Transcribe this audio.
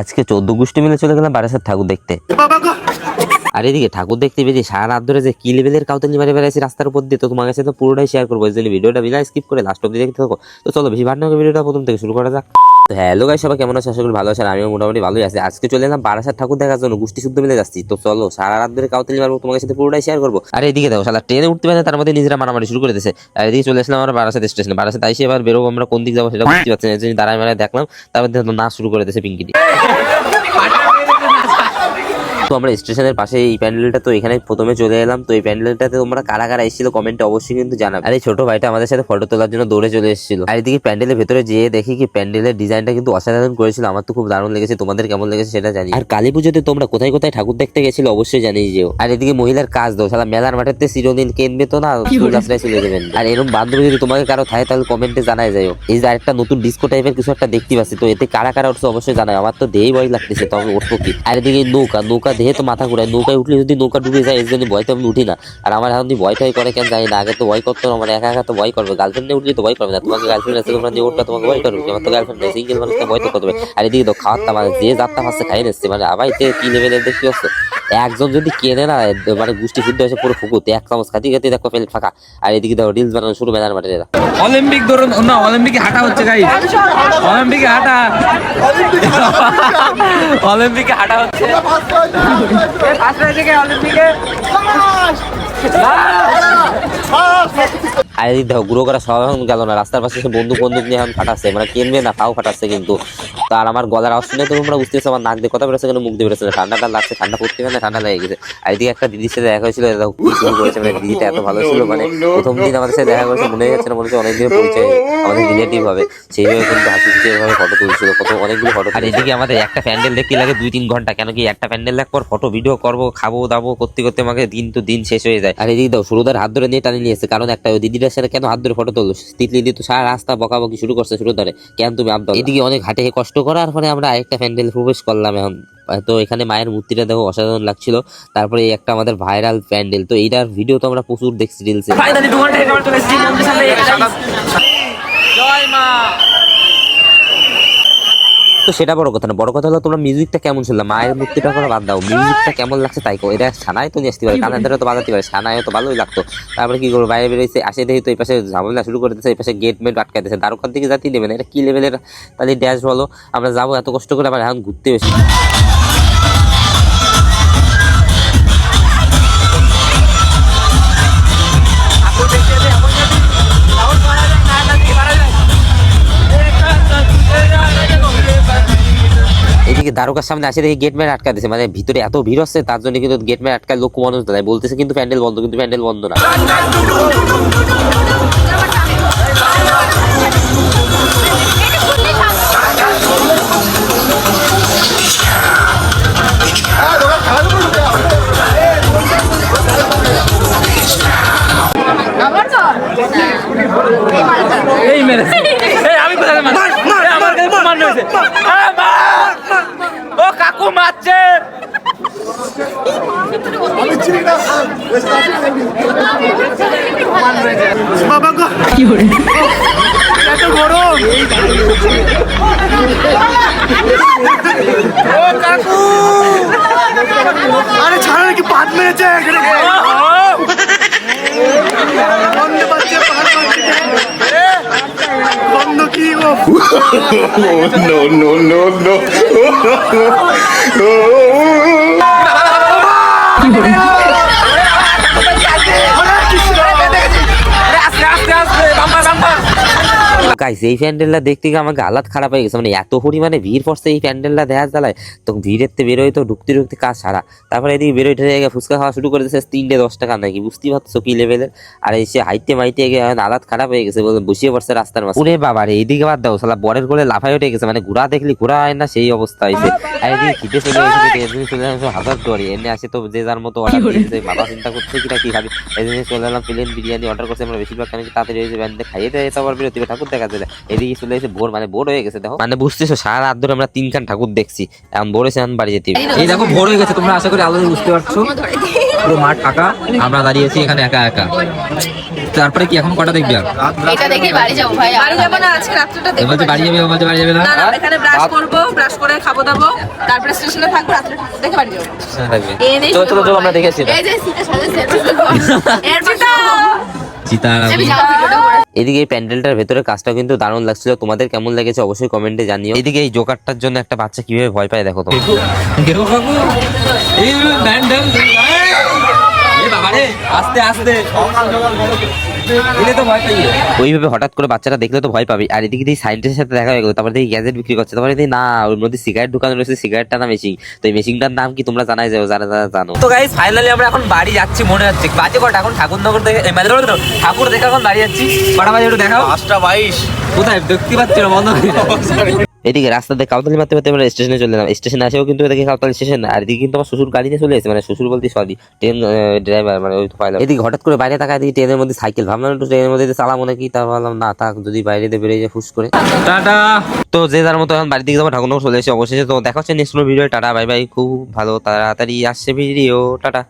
আজকে চোদ্দ গোষ্ঠী মিলে চলে গেলাম বারাসাত ঠাকুর দেখতে। আর এদিকে ঠাকুর দেখতে বেরিয়ে সারা রাত ধরে যে কি লেভেলের কাউতালি মারে বেড়াইছি রাস্তার উপর দিয়ে তো তোমার কাছে তো পুরোটাই শেয়ার করব। যদি ভিডিওটা বিলাই স্কিপ করে লাস্ট অব্দি দেখতে থাকো। তো চলো বেশি ভাট ভিডিওটা প্রথম থেকে শুরু করা যাক। হ্যালো গাই সবাই কেমন আছে করি ভালো আর আমিও মোটামুটি ভালোই আছি। আজকে চলে এলাম বারাসাত ঠাকুর দেখার জন্য। গোষ্ঠী শুদ্ধ মিলে যাচ্ছি। তো চলো, সারা রাত ধরে কাউতালি মারবো তোমার সাথে পুরোটাই শেয়ার করব। আর এদিকে দেখো সালা ট্রেনে উঠতে পারে তার মধ্যে নিজেরা মারামারি শুরু করে দিয়েছে। আর এদিকে চলে আসলাম আমরা বারাসাত স্টেশনে বারাসাত আইসে এবার বেরোবো আমরা, কোন দিক যাব সেটা বুঝতে পারছি না। দাঁড়ায় মারায় দেখলাম, তারপর নাচ শুরু করে দিয়েছে পিঙ্কিটি। তো আমরা স্টেশনের পাশে এই প্যান্ডেলটা তো এখানে প্রথমে চলে এলাম। তো এই প্যান্ডেলটাতে তোমরা কারা কারা এসেছিল কমেন্টে অবশ্যই কিন্তু জানাবে। আর এই ছোট ভাইটা আমাদের সাথে ফটো তোলার জন্য দৌড়ে চলে এসেছিল। আর এদিকে প্যান্ডেলের ভেতরে যেয়ে দেখি কি প্যান্ডেলের ডিজাইনটা কিন্তু অসাধারণ করেছিল। আমার তো খুব দারুণ লেগেছে। তোমাদের কেমন লেগেছে সেটা জানি। আর কালী পুজোতে তোমরা কোথায় কোথায় ঠাকুর দেখতে গেছিলে অবশ্যই জানিয়ে যেও। আর এদিকে মহিলার কাজ দাও সালা মেলার মাঠেতে চিরদিন কেনবে তো না? চলে যাবেন। আর এরকম বান্ধবী যদি তোমাকে কারও থাকে তাহলে কমেন্টে জানাই যাও এই যে আরেকটা নতুন ডিস্কো টাইপের কিছু একটা দেখতে পাচ্ছি। তো এতে কারা কারা উঠছে অবশ্যই জানাই আমার তো দেহেই ভয় লাগতেছে তো আমি উঠবো কি? আর এদিকে নৌকা নৌকা দেহে তো মাথা ঘুরায় নৌকায় উঠলে যদি নৌকা ডুবে যায় এই জন্য ভয় তো আমি উঠি না। আর আমার এখন ভয় টয় করে কেন জানি না আগে তো ভয় করতো আমার একা একা তো ভয় করবে। গার্লফ্রেন্ডে উঠলে তো ভয় করবে না তোমাকে গার্লফ্রেন্ড আছে তোমরা যে উঠবে তোমাকে ভয় করবে। আমার তো গার্লফ্রেন্ড নেই সিঙ্গেল মানুষকে ভয় তো করবে। আর এদিকে তো খাওয়ার দাম আছে যে যাত্রা ফার্স্টে খাই নিচ্ছে। মানে আবার এতে কি লেভেলের দেখতে হচ্ছে একজন যদি কেনে না মানে গোষ্ঠী শুদ্ধ হয়েছে পুরো ফুকুত এক চামচ খাতি খাতি দেখো ফেলে ফাঁকা। আর এদিকে দেখো রিলস বানানো শুরু মেলার মাঠে এরা। অলিম্পিক ধরুন না অলিম্পিকে হাঁটা হচ্ছে গাই অলিম্পিকে হাঁটা। অলিম্পিকে হাঁটা হচ্ছে। আর দেখো, গুঁড়ো করা সব এখন গেল না। রাস্তার পাশে সে বন্দুক বন্দুক নিয়ে এখন ফাটাচ্ছে। মানে কিনবে না, তাও ফাটাচ্ছে কিন্তু। তার আমার গলার আওয়াজ শুনে তো তোমরা বুঝতেছো আমার নাক দিয়ে কথা বেরোচ্ছে কেন মুখ দিয়ে বেরোচ্ছে ঠান্ডাটা লাগছে ঠান্ডা পড়তে না ঠান্ডা লেগে গেছে। আর এদিকে একটা দিদির সাথে দেখা হয়েছিল শুরু করেছে মানে দিদিটা এত ভালো ছিল মানে প্রথম দিন আমাদের সাথে দেখা করেছে মনে যাচ্ছে না মনে হচ্ছে অনেকদিন পরিচয় আমাদের রিলেটিভ হবে। সেইভাবে কিন্তু হাসি খুশি এভাবে ফটো তুলছিল কত অনেকগুলো ফটো আর এদিকে আমাদের একটা প্যান্ডেল দেখতে লাগে দুই তিন ঘণ্টা কেন কি একটা প্যান্ডেল দেখ পর ফটো ভিডিও করব খাব দাবো করতে করতে আমাকে দিন তো দিন শেষ হয়ে যায়। আর এদিকে দাও শুরুদার হাত ধরে নিয়ে টানি নিয়েছে কারণ একটা ওই দিদিটার সাথে কেন হাত ধরে ফটো তুললো? তিতলি দিয়ে তো সারা রাস্তা বকাবকি শুরু করছে শুরু ধরে কেন তুমি আপ এদিকে অনেক হাটে কষ্ট করার পরে আমরা আরেকটা প্যান্ডেল প্রবেশ করলাম এখন তো এখানে মায়ের মূর্তিটা দেখো অসাধারণ লাগছিল তারপরে এই একটা আমাদের ভাইরাল প্যান্ডেল তো এইটার ভিডিও তো আমরা প্রচুর দেখছি রিলসে জয় দু ঘণ্টা একেবারে চলে এসেছি মন্দিরের সামনে জয় মা তো সেটা বড় কথা না বড় কথা হলো তোমরা মিউজিকটা কেমন ছিল? মায়ের মূর্তিটা করে বাদ দাও মিউজিকটা কেমন লাগছে তাই কো এটা ছানায় তো নিয়ে আসতে পারে কানের ধরে তো বাজাতে পারে ছানায় তো ভালোই লাগতো। তারপরে কি করব বাইরে বেরোইছে আসে দেখি তো এই পাশে ঝামেলা শুরু করে দিচ্ছে এই পাশে গেট মেট আটকাই দিচ্ছে দ্বারকার দিকে জাতি নেবে না এটা কি লেভেলের তাহলে ড্যাশ বলো আমরা যাব এত কষ্ট করে আবার এখন ঘুরতে বেশি দ্বারকার সামনে আসে দেখি গেট ম্যান আটকা দিচ্ছে মানে ভিতরে এত ভিড় হচ্ছে তার জন্য কিন্তু গেট ম্যান আটকায় লোক মানুষ দাঁড়ায় বলতেছে কিন্তু প্যান্ডেল বন্ধ কিন্তু প্যান্ডেল বন্ধ না। এই মেরেছে এই আমি কোথায় আমার কাছে প্রমাণ এই মার! ও কাকু মারছে ও কাকু। আরে ছাড়া নাকি পাত মেরেছে? বন্ধ পাচ্ছে কি no, no, no, no. Guys এই প্যান্ডেলটা দেখতে গিয়ে আমাকে হালাত খারাপ হয়ে গেছে। মানে এত পরিমাণে ভিড় পড়ছে এই প্যান্ডেলটা দেখা জ্বালায়। তো ভিড়ের তো বেরোয় তো ঢুকতে ঢুকতে কাজ সারা। তারপরে এদিকে বেরোয় ঠেলে ফুচকা খাওয়া শুরু করে দিয়েছে তিনটে দশ টাকা নাকি? বুঝতেই পারছ কি লেভেলের আর এসে হাইতে মাইতে গিয়ে হালাত খারাপ হয়ে গেছে বসিয়ে পড়ছে রাস্তার মাঝে। ওরে বাবা রে এইদিকে বাদ দাও সালা বরের কোলে লাফাই উঠে গেছে। মানে ঘোড়া দেখলি ঘোড়া হয় না সেই অবস্থা হয়েছে। আর এদিকে খিদে চলে আসে হাজার দুয়ারি। এনে আসে তো যে যার মতো অর্ডার দিয়েছে। বাবা চিন্তা করছে কিনা কি খাবি? এদিকে চলে এলাম প্লেন বিরিয়ানি অর্ডার করছে। আমরা বেশিরভাগ আমি তাড়াতাড়ি হয়েছে ব্যান্ডে খাইয়ে দেয় তো আবার বিরতি ঠাকুর দেখা যায় এদিকে চলে এসে ভোর মানে ভোর হয়ে গেছে দেখো। মানে বুঝতেছো সারা রাত ধরে আমরা তিনখান ঠাকুর দেখছি। এখন ভোর এসে বাড়ি যেতে এই দেখো ভোর হয়ে গেছে তোমরা আশা করি আলো বুঝতে পারছ। পুরো মাঠ ফাঁকা আমরা দাঁড়িয়েছি এখানে একা একা। তারপরে কি এখন কটা দেখবি আর? এটা দেখে বাড়ি যাব ভাই বাড়ি যাব না আজকে বলছে বাড়ি যাবে বাড়ি যাবে না। না এখানে ব্রাশ করব ব্রাশ করে খাব দাবো তারপরে স্টেশনে থাকব দেখে বাড়ি যাব। থাকবে। চলো চলো চলো আমরা দেখেছি এই যে সিটে চিতা এদিকে এই প্যান্ডেলটার ভেতরে কাজটা কিন্তু দারুণ লাগছিল। তোমাদের কেমন লেগেছে অবশ্যই কমেন্টে জানিও। এদিকে এই জোকারটার জন্য একটা বাচ্চা কীভাবে ভয় পায় দেখো তো কেউ কাকু এই ব্যান্ডেল এই বাবা রে আস্তে আস্তে। ওইভাবে হঠাৎ করে বাচ্চাটা দেখলে তো ভয় পাবে। আর এদিকে দিয়ে সাইন্টিস্টের সাথে দেখা হয়ে গেলো। তারপরে দেখি গ্যাজেট বিক্রি করছে। তারপরে দেখি না ওর মধ্যে সিগারেট ঢুকানো রয়েছে। সিগারেটটা না মেশিন তো এই মেশিনটার নাম কি তোমরা জানাই যাও যারা যারা জানো। তো গাইস ফাইনালি আমরা এখন বাড়ি যাচ্ছি মনে হচ্ছে। বাজে কটা? এখন ঠাকুরনগর থেকে মানে ঠাকুর দেখে এখন বাড়ি যাচ্ছি। কটা বাজে একটু দেখাও। পাঁচটা বাইশ। কোথায়? দেখতে পাচ্ছি না বন্ধ। এদিকে রাস্তাতে কাউতালি মারতে মারতে আমরা স্টেশনে চলে এলাম। স্টেশনে আসেও কিন্তু এদিকে কাউতালি স্টেশন আর এদিকে কিন্তু আমার শ্বশুর গাড়িতে চলে এসেছে মানে শ্বশুর বলতে সরি ট্রেন ড্রাইভার মানে ওই তো পাইলাম এদিকে হঠাৎ করে বাইরে তাকায় দিই ট্রেনের মধ্যে সাইকেল ভাবলাম একটু ট্রেনের মধ্যে চালাবো নাকি তা ভাবলাম না থাক যদি বাইরে দিয়ে বেরিয়ে যায় ফুস করে। টাটা। তো যে যার মতো এখন বাড়ির দিকে যাব ঠাকুর চলে এসে অবশেষে। তো দেখা হচ্ছে next video tata bye bye খুব ভালো তাড়াতাড়ি আসছে ভিডিও টাটা।